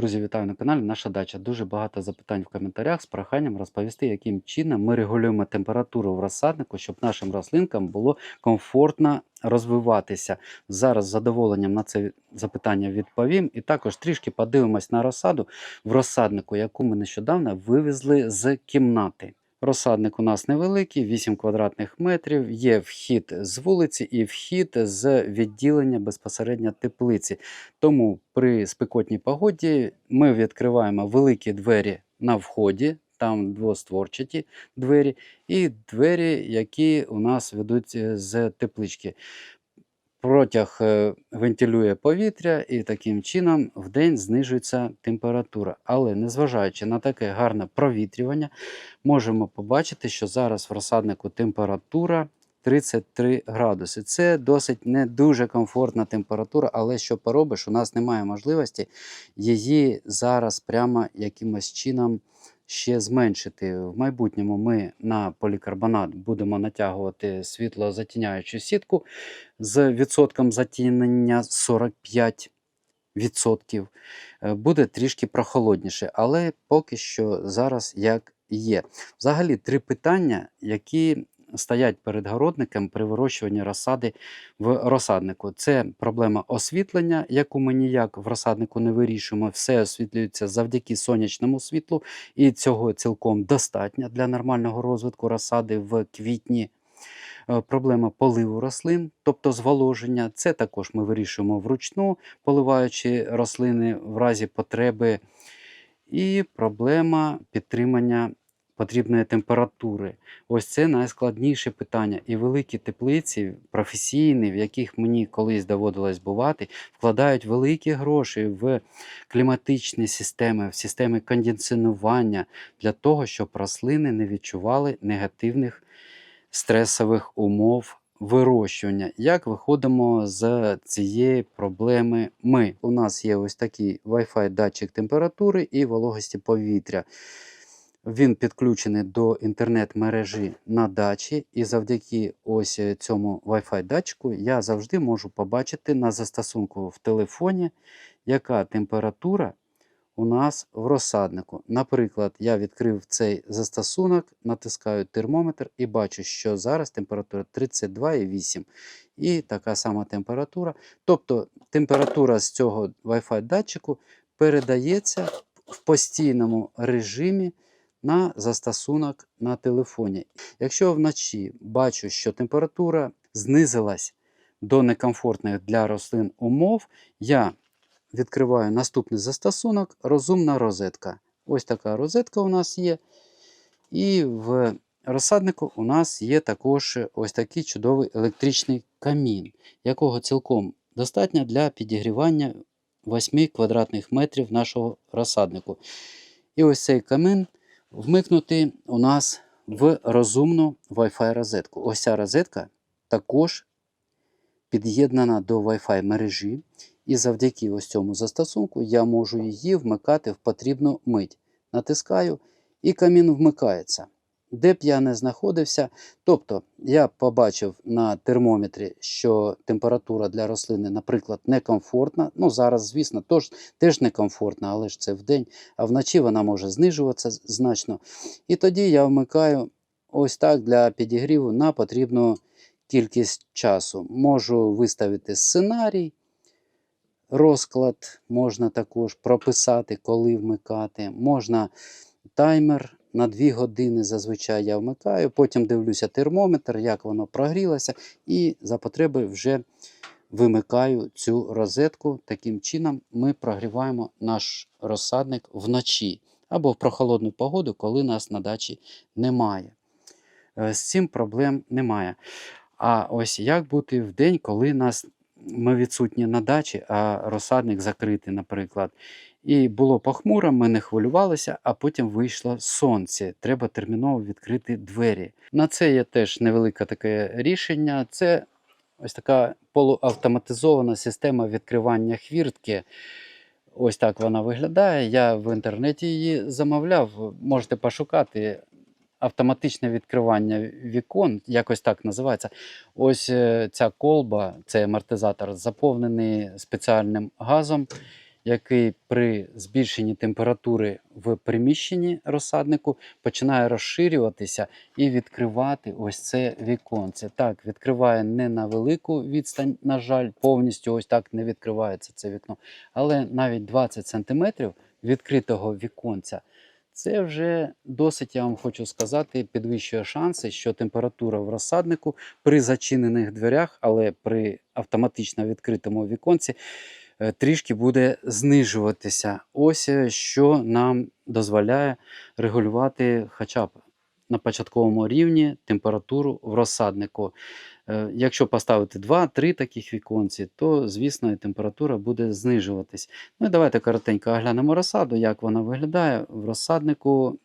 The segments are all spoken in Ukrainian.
Друзі, вітаю на каналі Наша дача. Дуже багато запитань в коментарях з проханням розповісти, яким чином ми регулюємо температуру в розсаднику, щоб нашим рослинкам було комфортно розвиватися. Зараз з задоволенням на це запитання відповім. І також трішки подивимось на розсаду в розсаднику, яку ми нещодавно вивезли з кімнати. Розсадник у нас невеликий, 8 квадратних метрів. Є вхід з вулиці і вхід з відділення безпосередньо теплиці. Тому при спекотній погоді ми відкриваємо великі двері на вході, там двостворчаті двері, і двері, які у нас ведуть з теплички. Протяг е, вентилює повітря, і таким чином в день знижується температура. Але незважаючи на таке гарне провітрювання, можемо побачити, що зараз в розсаднику температура 33 градуси. Це досить не дуже комфортна температура, але що поробиш, у нас немає можливості її зараз прямо якимось чином ще зменшити. В майбутньому ми на полікарбонат будемо натягувати світлозатіняючу сітку з відсотком затінення 45 відсотків. Е, Буде трішки прохолодніше, але поки що зараз як є. Взагалі три питання, які стоять перед городником при вирощуванні розсади в розсаднику. Це проблема освітлення, яку ми ніяк в розсаднику не вирішуємо. Все освітлюється завдяки сонячному світлу, і цього цілком достатньо для нормального розвитку розсади в квітні. Е, Проблема поливу рослин, тобто зволоження. Це також ми вирішуємо вручну, поливаючи рослини в разі потреби. І проблема підтримання потрібної температури. Ось це найскладніше питання. І великі теплиці, професійні, в яких мені колись доводилось бувати, вкладають великі гроші в кліматичні системи, в системи кондиціонування для того, щоб рослини не відчували негативних стресових умов вирощування. Як виходимо з цієї проблеми ми? У нас є ось такий Wi-Fi датчик температури і вологості повітря. Він підключений до інтернет-мережі на дачі, і завдяки ось е, цьому Wi-Fi датчику я завжди можу побачити на застосунку в телефоні, яка температура у нас в розсаднику. Наприклад, я відкрив цей застосунок, натискаю термометр і бачу, що зараз температура 32,8. І така сама температура. Тобто температура з цього Wi-Fi датчику передається в постійному режимі на застосунок на телефоні. Якщо вночі бачу, що температура знизилась до некомфортних для рослин умов, я відкриваю наступний застосунок розумна розетка. Ось така розетка у нас є. І в розсаднику у нас є також ось такий чудовий електричний камін, якого цілком достатньо для підігрівання 8 квадратних метрів нашого розсаднику. І ось цей камін вмикнути у нас в розумну Wi-Fi розетку. Ось ця розетка також під'єднана до Wi-Fi мережі. І завдяки ось цьому застосунку я можу її вмикати в потрібну мить. Натискаю, і камін вмикається. Де б я не знаходився, тобто я побачив на термометрі, що температура для рослини, наприклад, некомфортна. Ну, зараз, звісно, тож, теж некомфортна, але ж це вдень, а вночі вона може знижуватися значно. І тоді я вмикаю ось так для підігріву на потрібну кількість часу. Можу виставити сценарій. Розклад можна також прописати, коли вмикати. Можна таймер на 2 години зазвичай я вмикаю. Потім дивлюся термометр, як воно прогрілося, і за потреби вже вимикаю цю розетку. Таким чином ми прогріваємо наш розсадник вночі або в прохолодну погоду, коли нас на дачі немає. Е, З цим проблем немає. А ось як бути в день, коли нас ми відсутні на дачі, а розсадник закритий, наприклад. І було похмуро, ми не хвилювалися, а потім вийшло сонце. Треба терміново відкрити двері. На це є теж невелике таке рішення. Це ось така полуавтоматизована система відкривання хвіртки. Ось так вона виглядає. Я в інтернеті її замовляв. Можете пошукати. Автоматичне відкривання вікон, якось так називається. Ось е, ця колба, цей амортизатор, заповнений спеціальним газом, який при збільшенні температури в приміщенні розсаднику починає розширюватися і відкривати ось це віконце. Так, відкриває не на велику відстань, на жаль, повністю ось так не відкривається це вікно, але навіть 20 см відкритого віконця. Це вже досить, я вам хочу сказати, підвищує шанси, що температура в розсаднику при зачинених дверях, але при автоматично відкритому віконці трішки буде знижуватися. Ось е, що нам дозволяє регулювати хоча б на початковому рівні температуру в розсаднику. Е, Якщо поставити 2-3 таких віконці, то, звісно, і температура буде знижуватись. Ну і давайте коротенько оглянемо розсаду, як вона виглядає в розсаднику.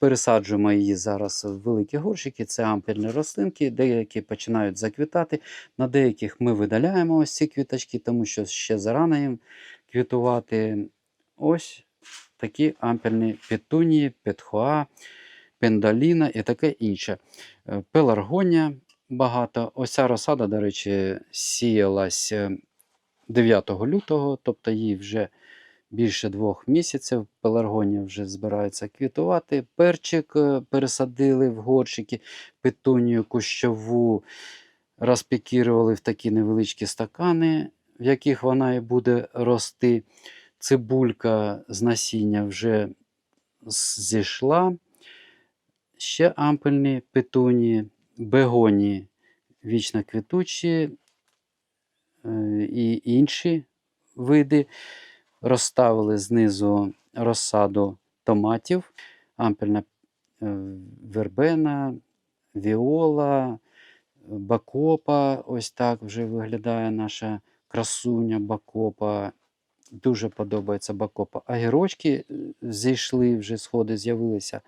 Пересаджуємо її зараз в великі горщики. Це ампельні рослинки, деякі починають заквітати. На деяких ми видаляємо ось ці квіточки, тому що ще зарано їм квітувати. Ось такі ампельні петунії, петхоа, пендаліна і таке інше. Е, Пеларгонія багато. Ось ця розсада, до речі, сіялась е, 9 лютого, тобто їй вже більше двох місяців. Пеларгонія вже збирається квітувати. Перчик е, пересадили в горщики, петунію кущову розпікірували в такі невеличкі стакани, в яких вона і буде рости. Цибулька з насіння вже зійшла. Ще ампельні петунії, бегонії вічно квітучі е, і інші види. Розставили знизу розсаду томатів, ампельна е, вербена, віола, бакопа. Ось так вже виглядає наша красуня бакопа. Дуже подобається бакопа. Агірочки гірочки зійшли, вже сходи з'явилися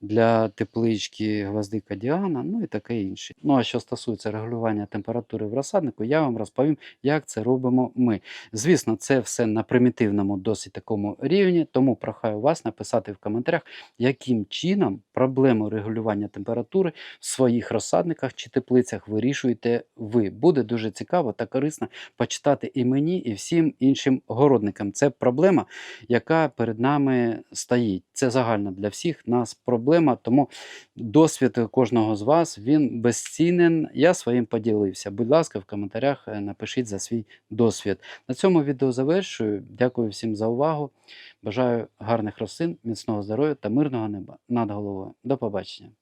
для теплички гвоздика Діана, ну і таке інше. Ну а що стосується регулювання температури в розсаднику, я вам розповім, як це робимо ми. Звісно, це все на примітивному, досить такому рівні, тому прохаю вас написати в коментарях, яким чином проблему регулювання температури в своїх розсадниках чи теплицях вирішуєте ви. Буде дуже цікаво та корисно почитати і мені, і всім іншим городникам. Це проблема, яка перед нами стоїть. Це загальна для всіх нас проблема, тому досвід кожного з вас він безцінен. Я своїм поділився. Будь ласка, в коментарях е, напишіть за свій досвід. На цьому відео завершую. Дякую всім за увагу. Бажаю гарних рослин, міцного здоров'я та мирного неба над головою. До побачення.